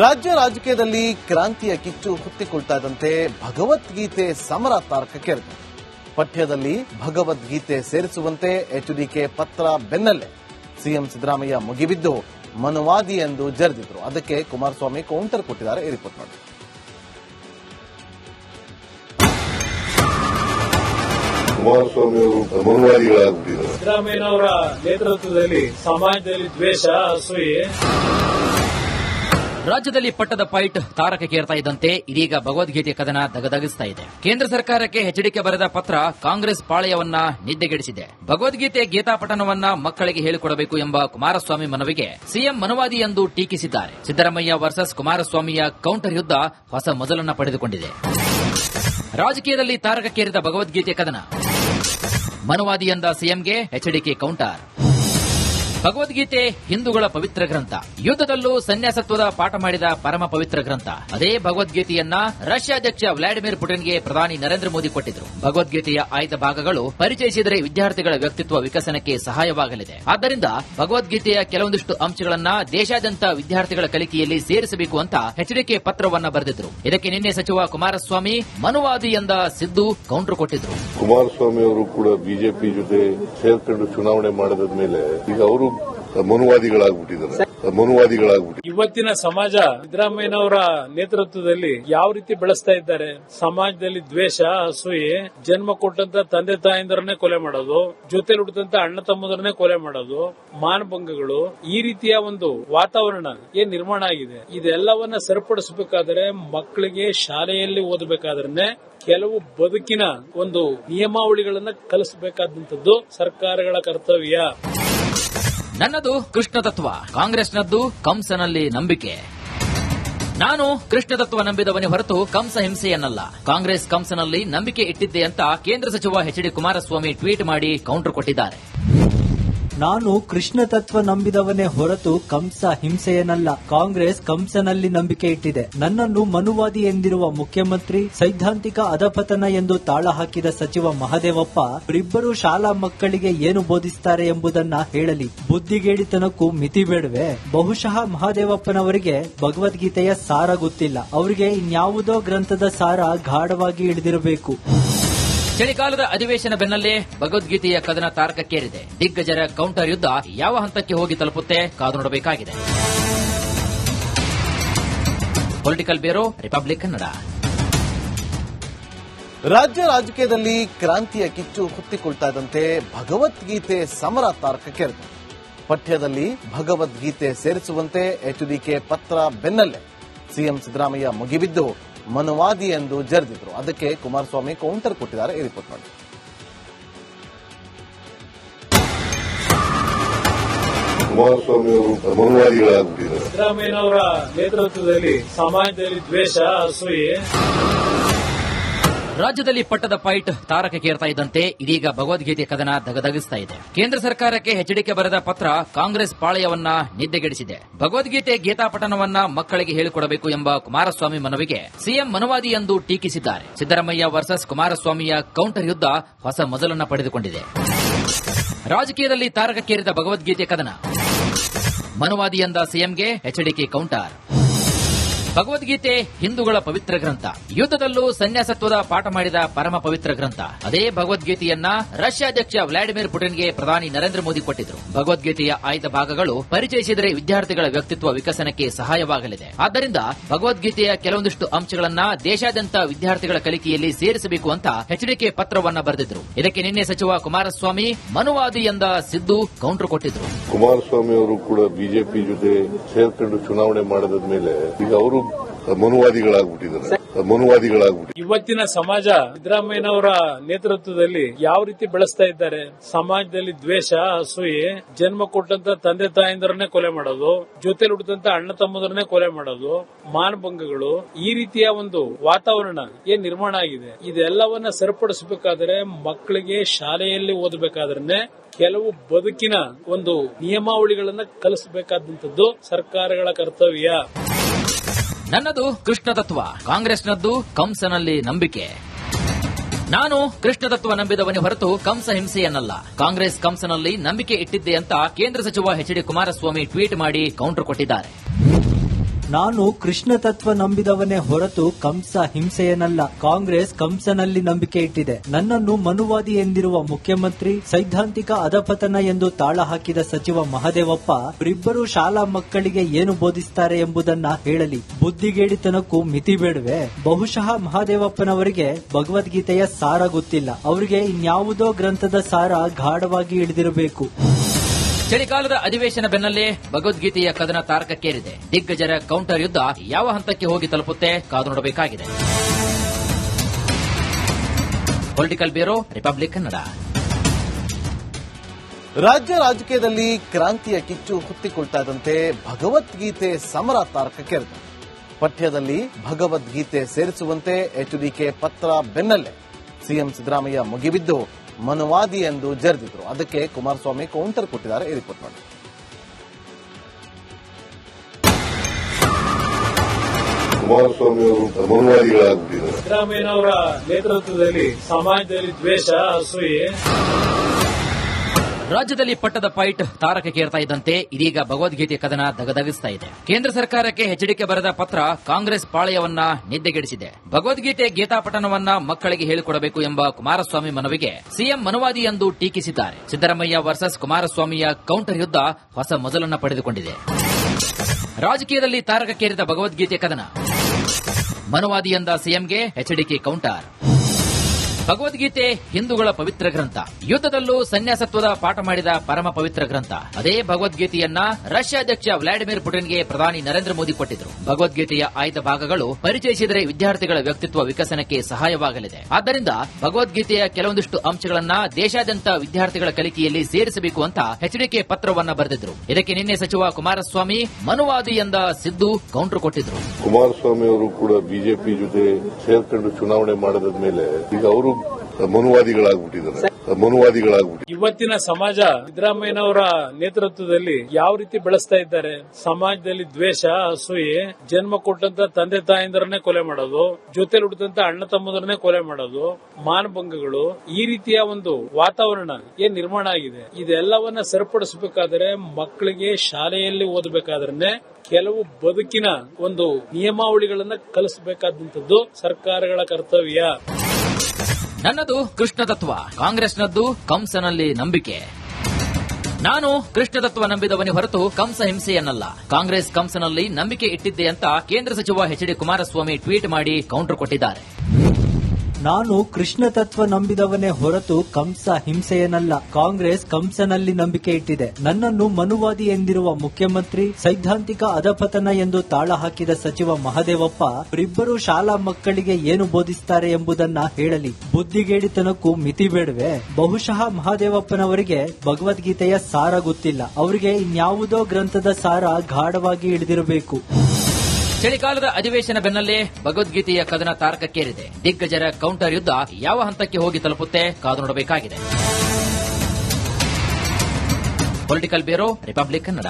ರಾಜ್ಯ ರಾಜಕೀಯದಲ್ಲಿ ಕ್ರಾಂತಿಯ ಕಿಚ್ಚು ಹುತ್ತಿಕೊಳ್ತಾ ಇದ್ದಂತೆ ಭಗವದ್ಗೀತೆ ಸಮರ ತಾರಕಕ್ಕೇರಿದೆ. ಪಠ್ಯದಲ್ಲಿ ಭಗವದ್ಗೀತೆ ಸೇರಿಸುವಂತೆ ಎಚ್ಡಿಕೆ ಪತ್ರ ಬೆನ್ನಲ್ಲೇ ಸಿಎಂ ಸಿದ್ದರಾಮಯ್ಯ ಮುಗಿಬಿದ್ದು ಮನುವಾದಿ ಎಂದು ಜರಿದಿದ್ರು. ಅದಕ್ಕೆ ಕುಮಾರಸ್ವಾಮಿ ಕೌಂಟರ್ ಕೊಟ್ಟಿದ್ದಾರೆ ಈ ರಿಪೋರ್ಟ್ ಮಾಡಿ ಕುಮಾರಸ್ವಾಮಿ ಅವರು ಮನುವಾದಿಗಳಾಗ್ಬಿಟ್ಟಿದ್ದಾರೆ. ಸಿದ್ದರಾಮಯ್ಯನವರ ನೇತೃತ್ವದಲ್ಲಿ ಸಮಾಜದಲ್ಲಿ ದ್ವೇಷ ಅಸೂಯೆ. ರಾಜ್ಯದಲ್ಲಿ ಪಟ್ಟದ ಫೈಟ್ ತಾರಕಕ್ಕೇರ್ತಾ ಇದ್ದಂತೆ ಇದೀಗ ಭಗವದ್ಗೀತೆ ಕದನ ದಗದಗಿಸ್ತಾ ಇದೆ. ಕೇಂದ್ರ ಸರ್ಕಾರಕ್ಕೆ ಹೆಚ್ಚಡಿಕೆ ಬರೆದ ಪತ್ರ ಕಾಂಗ್ರೆಸ್ ಪಾಳೆಯವನ್ನ ನಿದ್ದೆಗೆಡಿಸಿದೆ. ಭಗವದ್ಗೀತೆ ಗೀತಾ ಪಠನವನ್ನ ಮಕ್ಕಳಿಗೆ ಹೇಳಿಕೊಡಬೇಕು ಎಂಬ ಕುಮಾರಸ್ವಾಮಿ ಮನವಿಗೆ ಸಿಎಂ ಮನವಾದಿ ಎಂದು ಟೀಕಿಸಿದ್ದಾರೆ. ಸಿದ್ದರಾಮಯ್ಯ ವರ್ಸಸ್ ಕುಮಾರಸ್ವಾಮಿಯ ಕೌಂಟರ್ ಯುದ್ಧ ಹೊಸ ಮೊದಲನ್ನ ಪಡೆದುಕೊಂಡಿದೆ. ರಾಜಕೀಯದಲ್ಲಿ ತಾರಕಕ್ಕೇರಿದ ಭಗವದ್ಗೀತೆ ಕದನ. ಮನುವಾದಿ ಎಂದ ಸಿಎಂಗೆ ಎಚ್ಡಿಕೆ ಕೌಂಟರ್. ಭಗವದ್ಗೀತೆ ಹಿಂದೂಗಳ ಪವಿತ್ರ ಗ್ರಂಥ. ಯುದ್ಧದಲ್ಲೂ ಸನ್ಯಾಸತ್ವದ ಪಾಠ ಮಾಡಿದ ಪರಮ ಪವಿತ್ರ ಗ್ರಂಥ. ಅದೇ ಭಗವದ್ಗೀತೆಯನ್ನ ರಷ್ಯಾ ಅಧ್ಯಕ್ಷ ವ್ಲಾಡಿಮಿರ್ ಪುಟಿನ್ಗೆ ಪ್ರಧಾನಿ ನರೇಂದ್ರ ಮೋದಿ ಕೊಟ್ಟಿದ್ರು. ಭಗವದ್ಗೀತೆಯ ಆಯ್ದ ಭಾಗಗಳು ಪರಿಚಯಿಸಿದರೆ ವಿದ್ಯಾರ್ಥಿಗಳ ವ್ಯಕ್ತಿತ್ವ ವಿಕಸನಕ್ಕೆ ಸಹಾಯವಾಗಲಿದೆ. ಆದ್ದರಿಂದ ಭಗವದ್ಗೀತೆಯ ಕೆಲವೊಂದಿಷ್ಟು ಅಂಶಗಳನ್ನ ದೇಶಾದ್ಯಂತ ವಿದ್ಯಾರ್ಥಿಗಳ ಕಲಿಕೆಯಲ್ಲಿ ಸೇರಿಸಬೇಕು ಅಂತ ಎಚ್ಡಿಕೆ ಪತ್ರವನ್ನ ಬರೆದಿದ್ರು. ಇದಕ್ಕೆ ನಿನ್ನೆ ಸಚಿವ ಕುಮಾರಸ್ವಾಮಿ ಮನುವಾದಿ ಎಂದ ಸಿದ್ದು ಕೌಂಟರ್ ಕೊಟ್ಟಿದ್ರು. ಕುಮಾರಸ್ವಾಮಿ ಅವರು ಕೂಡ ಬಿಜೆಪಿ ಜೊತೆ ಸೇರ್ಕೊಂಡು ಚುನಾವಣೆ ಮಾಡಿದ ಮೇಲೆ ಈಗ ಅವರು ಮನುವಾದಿಗಳಾಗ್ಬಿಟ್ಟಿದ್ದಾರೆ. ಮನುವಾದಿಗಳಾಗ್ಬಿಟ್ಟು ಇವತ್ತಿನ ಸಮಾಜ ಸಿದ್ದರಾಮಯ್ಯನವರ ನೇತೃತ್ವದಲ್ಲಿ ಯಾವ ರೀತಿ ಬೆಳೆಸ್ತಾ ಇದ್ದಾರೆ? ಸಮಾಜದಲ್ಲಿ ದ್ವೇಷ, ಅಸೂಯೆ, ಜನ್ಮ ಕೊಟ್ಟಂತ ತಂದೆ ತಾಯಂದರನ್ನೇ ಕೊಲೆ ಮಾಡೋದು, ಜೊತೆಲಿ ಹುಟ್ಟಿದಂತ ಅಣ್ಣ ತಮ್ಮದರನ್ನೇ ಕೊಲೆ ಮಾಡೋದು, ಮಾನಭಂಗಗಳು, ಈ ರೀತಿಯ ಒಂದು ವಾತಾವರಣ ಏನ್ ನಿರ್ಮಾಣ ಆಗಿದೆ? ಇದೆಲ್ಲವನ್ನ ಸರಿಪಡಿಸಬೇಕಾದರೆ ಮಕ್ಕಳಿಗೆ ಶಾಲೆಯಲ್ಲಿ ಓದಬೇಕಾದ್ರೆ ಕೆಲವು ಬದುಕಿನ ಒಂದು ನಿಯಮಾವಳಿಗಳನ್ನ ಕಲಿಸಬೇಕಾದಂತದ್ದು ಸರ್ಕಾರಗಳ ಕರ್ತವ್ಯ. ನನ್ನದು ಕೃಷ್ಣ ತತ್ವ, ಕಾಂಗ್ರೆಸ್ನದ್ದು ಕಂಸನಲ್ಲಿ ನಂಬಿಕೆ. ನಾನು ಕೃಷ್ಣ ತತ್ವ ನಂಬಿದವನೇ ಹೊರತು ಕಂಸ ಹಿಂಸೆಯನ್ನಲ್ಲ. ಕಾಂಗ್ರೆಸ್ ಕಂಸನಲ್ಲಿ ನಂಬಿಕೆ ಇಟ್ಟಿದ್ದೆ ಅಂತ ಕೇಂದ್ರ ಸಚಿವ ಎಚ್ ಡಿ ಕುಮಾರಸ್ವಾಮಿ ಟ್ವೀಟ್ ಮಾಡಿ ಕೌಂಟರ್ ಕೊಟ್ಟಿದ್ದಾರೆ. ನಾನು ಕೃಷ್ಣ ತತ್ವ ನಂಬಿದವನೇ ಹೊರತು ಕಂಸ ಹಿಂಸೆಯನಲ್ಲ. ಕಾಂಗ್ರೆಸ್ ಕಂಸನಲ್ಲಿ ನಂಬಿಕೆ ಇಟ್ಟಿದೆ. ನನ್ನನ್ನು ಮನುವಾದಿ ಎಂದಿರುವ ಮುಖ್ಯಮಂತ್ರಿ, ಸೈದ್ಧಾಂತಿಕ ಅಧಪತನ ಎಂದು ತಾಳ ಹಾಕಿದ ಸಚಿವ ಮಹದೇವಪ್ಪ, ಇಬ್ಬರು ಶಾಲಾ ಮಕ್ಕಳಿಗೆ ಏನು ಬೋಧಿಸುತ್ತಾರೆ ಎಂಬುದನ್ನ ಹೇಳಲಿ. ಬುದ್ಧಿಗೇಡಿತನಕ್ಕೂ ಮಿತಿ ಬೇಡವೆ. ಬಹುಶಃ ಮಹದೇವಪ್ಪನವರಿಗೆ ಭಗವದ್ಗೀತೆಯ ಸಾರ ಗೊತ್ತಿಲ್ಲ. ಅವರಿಗೆ ಇನ್ಯಾವುದೋ ಗ್ರಂಥದ ಸಾರ ಗಾಢವಾಗಿ ಇಳಿದಿರಬೇಕು. ಚಳಿಗಾಲದ ಅಧಿವೇಶನ ಬೆನ್ನಲ್ಲೇ ಭಗವದ್ಗೀತೆಯ ಕದನ ತಾರಕಕ್ಕೇರಿದೆ. ದಿಗ್ಗಜರ ಕೌಂಟರ್ ಯುದ್ಧ ಯಾವ ಹಂತಕ್ಕೆ ಹೋಗಿ ತಲುಪುತ್ತೆ ಕಾದು ನೋಡಬೇಕಾಗಿದೆ. Political bureau, Republic Kannada. ರಾಜ್ಯ ರಾಜಕೀಯದಲ್ಲಿ ಕ್ರಾಂತಿಯ ಕಿಚ್ಚು ಹುತ್ತಿಕೊಳ್ತಾ ಇದ್ದಂತೆ ಭಗವದ್ಗೀತೆ ಸಮರ ತಾರಕಕ್ಕೇರಿದೆ. ಪಠ್ಯದಲ್ಲಿ ಭಗವದ್ಗೀತೆ ಸೇರಿಸುವಂತೆ ಎಚ್ಡಿಕೆ ಪತ್ರ ಬೆನ್ನಲ್ಲೇ. ಸಿಎಂ ಸಿದ್ದರಾಮಯ್ಯ ಮುಗಿಬಿದ್ದು ಮನುವಾದಿ ಎಂದು ಜರಿದಿದ್ರು. ಅದಕ್ಕೆ ಕುಮಾರಸ್ವಾಮಿ ಕೌಂಟರ್ ಕೊಟ್ಟಿದ್ದಾರೆ. ಈ ರಿಪೋರ್ಟ್ ನೋಡಿ. ಕುಮಾರಸ್ವಾಮಿ ಅವರು ಮನುವಾದಿಗಳಾಗ್ಬಿಟ್ಟಿದ್ದಾರೆ. ಸಿದ್ದರಾಮಯ್ಯನವರ ನೇತೃತ್ವದಲ್ಲಿ ಸಮಾಜದಲ್ಲಿ ದ್ವೇಷ ಅಸೂಯೆ. ರಾಜ್ಯದಲ್ಲಿ ಪಟ್ಟದ ಫೈಟ್ ತಾರಕಕ್ಕೇರ್ತಾ ಇದ್ದಂತೆ ಇದೀಗ ಭಗವದ್ಗೀತೆ ಕದನ ದಗದಗಿಸ್ತಾ ಇದೆ. ಕೇಂದ್ರ ಸರ್ಕಾರಕ್ಕೆ ಹೆಚ್ಚಡಿಕೆ ಬರೆದ ಪತ್ರ ಕಾಂಗ್ರೆಸ್ ಪಾಳೆಯವನ್ನ ನಿದ್ದೆಗೆಡಿಸಿದೆ. ಭಗವದ್ಗೀತೆ ಗೀತಾಪಠನವನ್ನ ಮಕ್ಕಳಿಗೆ ಹೇಳಿಕೊಡಬೇಕು ಎಂಬ ಕುಮಾರಸ್ವಾಮಿ ಮನವಿಗೆ ಸಿಎಂ ಮನವಾದಿ ಎಂದು ಟೀಕಿಸಿದ್ದಾರೆ. ಸಿದ್ದರಾಮಯ್ಯ ವರ್ಸಸ್ ಕುಮಾರಸ್ವಾಮಿಯ ಕೌಂಟರ್ ಯುದ್ಧ ಹೊಸ ಮೊದಲನ್ನ ಪಡೆದುಕೊಂಡಿದೆ. ರಾಜಕೀಯದಲ್ಲಿ ತಾರಕಕ್ಕೇರಿದ ಭಗವದ್ಗೀತೆ ಕದನ. ಮನುವಾದಿ ಎಂದ ಸಿಎಂಗೆ ಎಚ್ಡಿಕೆ ಕೌಂಟರ್. ಭಗವದ್ಗೀತೆ ಹಿಂದೂಗಳ ಪವಿತ್ರ ಗ್ರಂಥ. ಯುದ್ಧದಲ್ಲೂ ಸನ್ಯಾಸತ್ವದ ಪಾಠ ಮಾಡಿದ ಪರಮ ಪವಿತ್ರ ಗ್ರಂಥ. ಅದೇ ಭಗವದ್ಗೀತೆಯನ್ನ ರಷ್ಯಾ ಅಧ್ಯಕ್ಷ ವ್ಲಾಡಿಮಿರ್ ಪುಟಿನ್ಗೆ ಪ್ರಧಾನಿ ನರೇಂದ್ರ ಮೋದಿ ಕೊಟ್ಟಿದ್ರು. ಭಗವದ್ಗೀತೆಯ ಆಯ್ದ ಭಾಗಗಳು ಪರಿಚಯಿಸಿದರೆ ವಿದ್ಯಾರ್ಥಿಗಳ ವ್ಯಕ್ತಿತ್ವ ವಿಕಸನಕ್ಕೆ ಸಹಾಯವಾಗಲಿದೆ. ಆದ್ದರಿಂದ ಭಗವದ್ಗೀತೆಯ ಕೆಲವೊಂದಿಷ್ಟು ಅಂಶಗಳನ್ನ ದೇಶಾದ್ಯಂತ ವಿದ್ಯಾರ್ಥಿಗಳ ಕಲಿಕೆಯಲ್ಲಿ ಸೇರಿಸಬೇಕು ಅಂತ ಎಚ್ಡಿಕೆ ಪತ್ರವನ್ನ ಬರೆದಿದ್ರು. ಇದಕ್ಕೆ ನಿನ್ನೆ ಸಚಿವ ಕುಮಾರಸ್ವಾಮಿ ಮನುವಾದಿ ಎಂದ ಸಿದ್ದು ಕೌಂಟರ್ ಕೊಟ್ಟಿದ್ರು. ಕುಮಾರಸ್ವಾಮಿ ಅವರು ಕೂಡ ಬಿಜೆಪಿ ಜೊತೆ ಸೇರ್ಕೊಂಡು ಚುನಾವಣೆ ಮಾಡಿದ ಮೇಲೆ ಈಗ ಅವರು ಮನುವಾದಿಗಳಾಗ್ಬಿಟ್ಟಿದ್ದಾರೆ. ಮನುವಾದಿಗಳಾಗ್ಬಿಟ್ಟು ಇವತ್ತಿನ ಸಮಾಜ ಸಿದ್ದರಾಮಯ್ಯನವರ ನೇತೃತ್ವದಲ್ಲಿ ಯಾವ ರೀತಿ ಬೆಳೆಸ್ತಾ ಇದ್ದಾರೆ? ಸಮಾಜದಲ್ಲಿ ದ್ವೇಷ ಅಸೂಯೆ ಜನ್ಮ ಕೊಟ್ಟಂತ ತಂದೆ ತಾಯಿಂದರನ್ನೇ ಕೊಲೆ ಮಾಡೋದು ಜೊತೆಲಿ ಹುಟ್ಟಿದಂತ ಅಣ್ಣ ತಮ್ಮದರನ್ನೇ ಕೊಲೆ ಮಾಡೋದು ಮಾನಭಂಗಗಳು ಈ ರೀತಿಯ ಒಂದು ವಾತಾವರಣ ಏನ್ ನಿರ್ಮಾಣ ಆಗಿದೆ? ಇದೆಲ್ಲವನ್ನ ಸರಿಪಡಿಸಬೇಕಾದ್ರೆ ಮಕ್ಕಳಿಗೆ ಶಾಲೆಯಲ್ಲಿ ಓದಬೇಕಾದ್ರೆ ಕೆಲವು ಬದುಕಿನ ಒಂದು ನಿಯಮಾವಳಿಗಳನ್ನ ಕಲಿಸಬೇಕಾದಂತದ್ದು ಸರ್ಕಾರಗಳ ಕರ್ತವ್ಯ. ನನ್ನದು ಕೃಷ್ಣ ತತ್ವ, ಕಾಂಗ್ರೆಸ್ನದ್ದು ಕಂಸನಲ್ಲಿ ನಂಬಿಕೆ. ನಾನು ಕೃಷ್ಣ ತತ್ವ ನಂಬಿದವನೇ ಹೊರತು ಕಂಸ ಹಿಂಸೆಯನ್ನಲ್ಲ. ಕಾಂಗ್ರೆಸ್ ಕಂಸನಲ್ಲಿ ನಂಬಿಕೆ ಇಟ್ಟಿದ್ದೆ ಅಂತ ಕೇಂದ್ರ ಸಚಿವ ಎಚ್ ಡಿ ಕುಮಾರಸ್ವಾಮಿ ಟ್ವೀಟ್ ಮಾಡಿ ಕೌಂಟರ್ ಕೊಟ್ಟಿದ್ದಾರೆ. ನಾನು ಕೃಷ್ಣ ತತ್ವ ನಂಬಿದವನೇ ಹೊರತು ಕಂಸ ಹಿಂಸೆಯನಲ್ಲ. ಕಾಂಗ್ರೆಸ್ ಕಂಸನಲ್ಲಿ ನಂಬಿಕೆ ಇಟ್ಟಿದೆ. ನನ್ನನ್ನು ಮನುವಾದಿ ಎಂದಿರುವ ಮುಖ್ಯಮಂತ್ರಿ, ಸೈದ್ಧಾಂತಿಕ ಅಧಪತನ ಎಂದು ತಾಳ ಹಾಕಿದ ಸಚಿವ ಮಹದೇವಪ್ಪ, ಇಬ್ಬರು ಶಾಲಾ ಮಕ್ಕಳಿಗೆ ಏನು ಬೋಧಿಸ್ತಾರೆ ಎಂಬುದನ್ನ ಹೇಳಲಿ. ಬುದ್ಧಿಗೇಡಿತನಕ್ಕೂ ಮಿತಿ ಬೇಡುವೆ. ಬಹುಶಃ ಮಹಾದೇವಪ್ಪನವರಿಗೆ ಭಗವದ್ಗೀತೆಯ ಸಾರ ಗೊತ್ತಿಲ್ಲ. ಅವರಿಗೆ ಇನ್ಯಾವುದೋ ಗ್ರಂಥದ ಸಾರ ಗಾಢವಾಗಿ ಇಳಿದಿರಬೇಕು ಚಳಿಗಾಲದ ಅಧಿವೇಶನ ಬೆನ್ನಲ್ಲೇ ಭಗವದ್ಗೀತೆಯ ಕದನ ತಾರಕಕ್ಕೇರಿದೆ. ದಿಗ್ಗಜರ ಕೌಂಟರ್ ಯುದ್ಧ ಯಾವ ಹಂತಕ್ಕೆ ಹೋಗಿ ತಲುಪುತ್ತೆ ಕಾದು ನೋಡಬೇಕಾಗಿದೆ. Political bureau, Republic Kannada. ರಾಜ್ಯ ರಾಜಕೀಯದಲ್ಲಿ ಕ್ರಾಂತಿಯ ಕಿಚ್ಚು ಹುತ್ತಿಕೊಳ್ತಾ ಇದ್ದಂತೆ ಭಗವದ್ಗೀತೆ ಸಮರ ತಾರಕಕ್ಕೇರಿದೆ. ಪಠ್ಯದಲ್ಲಿ ಭಗವದ್ಗೀತೆ ಸೇರಿಸುವಂತೆ ಎಚ್ಡಿಕೆ ಪತ್ರ ಬೆನ್ನಲ್ಲೇ. ಸಿಎಂ ಸಿದ್ದರಾಮಯ್ಯ ಮುಗಿಬಿದ್ದು ಮನುವಾದಿ ಎಂದು ಜರಿದಿದ್ರು. ಅದಕ್ಕೆ ಕುಮಾರಸ್ವಾಮಿ ಕೌಂಟರ್ ಕೊಟ್ಟಿದ್ದಾರೆ. ಈ ರಿಪೋರ್ಟ್ ನೋಡಿ. ಕುಮಾರಸ್ವಾಮಿ ಅವರು ಸಿದ್ದರಾಮಯ್ಯನವರ ನೇತೃತ್ವದಲ್ಲಿ ಸಮಾಜದಲ್ಲಿ ದ್ವೇಷ ಅಸೂಯೆ. ರಾಜ್ಯದಲ್ಲಿ ಪಟ್ಟದ ಪೈಟ್ ತಾರಕ ಕೇರ್ತಾ ಇದ್ದಂತೆ ಇದೀಗ ಭಗವದ್ಗೀತೆ ಕದನ ದಗದಗಿಸ್ತಾ ಇದೆ. ಕೇಂದ್ರ ಸರ್ಕಾರಕ್ಕೆ ಎಚ್ಚರಿಕೆ ಬರೆದ ಪತ್ರ ಕಾಂಗ್ರೆಸ್ ಪಾಳೆಯವನ್ನ ನಿದ್ದೆಗೆಡಿಸಿದೆ. ಭಗವದ್ಗೀತೆ ಗೀತಾಪಠನವನ್ನ ಮಕ್ಕಳಿಗೆ ಹೇಳಿಕೊಡಬೇಕು ಎಂಬ ಕುಮಾರಸ್ವಾಮಿ ಮನವಿಗೆ ಸಿಎಂ ಮನುವಾದಿ ಎಂದು ಟೀಕಿಸಿದ್ದಾರೆ. ಸಿದ್ದರಾಮಯ್ಯ ವರ್ಸಸ್ ಕುಮಾರಸ್ವಾಮಿಯ ಕೌಂಟರ್ ಯುದ್ಧ ಹೊಸ ಮೊದಲನ್ನ ಪಡೆದುಕೊಂಡಿದೆ. ರಾಜಕೀಯದಲ್ಲಿ ತಾರಕಕ್ಕೇರಿದ ಭಗವದ್ಗೀತೆ ಕದನ. ಮನುವಾದಿ ಎಂದ ಸಿಎಂಗೆ ಎಚ್ಡಿಕೆ ಕೌಂಟರ್. ಭಗವದ್ಗೀತೆ ಹಿಂದೂಗಳ ಪವಿತ್ರ ಗ್ರಂಥ. ಯುದ್ಧದಲ್ಲೂ ಸನ್ಯಾಸತ್ವದ ಪಾಠ ಮಾಡಿದ ಪರಮ ಪವಿತ್ರ ಗ್ರಂಥ. ಅದೇ ಭಗವದ್ಗೀತೆಯನ್ನ ರಷ್ಯಾ ಅಧ್ಯಕ್ಷ ವ್ಲಾಡಿಮಿರ್ ಪುಟಿನ್ಗೆ ಪ್ರಧಾನಿ ನರೇಂದ್ರ ಮೋದಿ ಕೊಟ್ಟಿದ್ರು. ಭಗವದ್ಗೀತೆಯ ಆಯ್ದ ಭಾಗಗಳು ಪರಿಚಯಿಸಿದರೆ ವಿದ್ಯಾರ್ಥಿಗಳ ವ್ಯಕ್ತಿತ್ವ ವಿಕಸನಕ್ಕೆ ಸಹಾಯವಾಗಲಿದೆ. ಆದ್ದರಿಂದ ಭಗವದ್ಗೀತೆಯ ಕೆಲವೊಂದಿಷ್ಟು ಅಂಶಗಳನ್ನ ದೇಶಾದ್ಯಂತ ವಿದ್ಯಾರ್ಥಿಗಳ ಕಲಿಕೆಯಲ್ಲಿ ಸೇರಿಸಬೇಕು ಅಂತ ಎಚ್ಡಿಕೆ ಪತ್ರವನ್ನ ಬರೆದಿದ್ರು. ಇದಕ್ಕೆ ನಿನ್ನೆ ಸಚಿವ ಕುಮಾರಸ್ವಾಮಿ ಮನುವಾದಿ ಎಂದ ಸಿದ್ದು ಕೌಂಟರ್ ಕೊಟ್ಟಿದ್ರು. ಕುಮಾರಸ್ವಾಮಿ ಅವರು ಕೂಡ ಬಿಜೆಪಿ ಜೊತೆ ಸೇರ್ಕೊಂಡು ಚುನಾವಣೆ ಮಾಡಿದ ಮೇಲೆ ಈಗ ಅವರು ಮನುವಾದಿಗಳಾಗ್ಬಿಟ್ಟಿದ್ದಾರೆ. ಮನುವಾದಿಗಳಾಗ್ಬಿಟ್ಟು ಇವತ್ತಿನ ಸಮಾಜ ಸಿದ್ದರಾಮಯ್ಯನವರ ನೇತೃತ್ವದಲ್ಲಿ ಯಾವ ರೀತಿ ಬೆಳೆಸ್ತಾ ಇದ್ದಾರೆ? ಸಮಾಜದಲ್ಲಿ ದ್ವೇಷ ಅಸೂಯೆ ಜನ್ಮ ಕೊಟ್ಟಂತ ತಂದೆ ತಾಯಿಂದರನ್ನೇ ಕೊಲೆ ಮಾಡೋದು ಜೊತೆಲಿ ಹುಟ್ಟಿದಂತ ಅಣ್ಣ ತಮ್ಮದರನ್ನೇ ಕೊಲೆ ಮಾಡೋದು ಮಾನಭಂಗಗಳು ಈ ರೀತಿಯ ಒಂದು ವಾತಾವರಣ ಏನ್ ನಿರ್ಮಾಣ ಆಗಿದೆ? ಇದೆಲ್ಲವನ್ನ ಸರಿಪಡಿಸಬೇಕಾದ್ರೆ ಮಕ್ಕಳಿಗೆ ಶಾಲೆಯಲ್ಲಿ ಓದಬೇಕಾದ್ರೆ ಕೆಲವು ಬದುಕಿನ ಒಂದು ನಿಯಮಾವಳಿಗಳನ್ನ ಕಲಿಸಬೇಕಾದಂತದ್ದು ಸರ್ಕಾರಗಳ ಕರ್ತವ್ಯ. ನನ್ನದು ಕೃಷ್ಣ ತತ್ವ, ಕಾಂಗ್ರೆಸ್ನದ್ದು ಕಂಸನಲ್ಲಿ ನಂಬಿಕೆ. ನಾನು ಕೃಷ್ಣ ತತ್ವ ನಂಬಿದವನೇ ಹೊರತು ಕಂಸ ಹಿಂಸೆಯನ್ನಲ್ಲ. ಕಾಂಗ್ರೆಸ್ ಕಂಸನಲ್ಲಿ ನಂಬಿಕೆ ಇಟ್ಟಿದ್ದೆ ಅಂತ ಕೇಂದ್ರ ಸಚಿವ ಎಚ್ ಡಿ ಕುಮಾರಸ್ವಾಮಿ ಟ್ವೀಟ್ ಮಾಡಿ ಕೌಂಟರ್ ಕೊಟ್ಟಿದ್ದಾರೆ. ನಾನು ಕೃಷ್ಣ ತತ್ವ ನಂಬಿದವನೇ ಹೊರತು ಕಂಸ ಹಿಂಸೆಯನಲ್ಲ. ಕಾಂಗ್ರೆಸ್ ಕಂಸನಲ್ಲಿ ನಂಬಿಕೆ ಇಟ್ಟಿದೆ. ನನ್ನನ್ನು ಮನುವಾದಿ ಎಂದಿರುವ ಮುಖ್ಯಮಂತ್ರಿ, ಸೈದ್ಧಾಂತಿಕ ಅಧಪತನ ಎಂದು ತಾಳ ಹಾಕಿದ ಸಚಿವ ಮಹದೇವಪ್ಪ, ಇಬ್ಬರು ಶಾಲಾ ಮಕ್ಕಳಿಗೆ ಏನು ಬೋಧಿಸುತ್ತಾರೆ ಎಂಬುದನ್ನ ಹೇಳಲಿ. ಬುದ್ಧಿಗೇಡಿತನಕ್ಕೂ ಮಿತಿ ಬೇಡವೆ? ಬಹುಶಃ ಮಹಾದೇವಪ್ಪನವರಿಗೆ ಭಗವದ್ಗೀತೆಯ ಸಾರ ಗೊತ್ತಿಲ್ಲ. ಅವರಿಗೆ ಇನ್ಯಾವುದೋ ಗ್ರಂಥದ ಸಾರ ಗಾಢವಾಗಿ ಇಳಿದಿರಬೇಕು. ಚಳಿಗಾಲದ ಅಧಿವೇಶನ ಬೆನ್ನಲ್ಲೇ ಭಗವದ್ಗೀತೆಯ ಕದನ ತಾರಕಕ್ಕೇರಿದೆ. ದಿಗ್ಗಜರ ಕೌಂಟರ್ ಯುದ್ಧ ಯಾವ ಹಂತಕ್ಕೆ ಹೋಗಿ ತಲುಪುತ್ತೆ? ಕಾದು ನೋಡಬೇಕಾಗಿದೆ. Political bureau, Republic Kannada.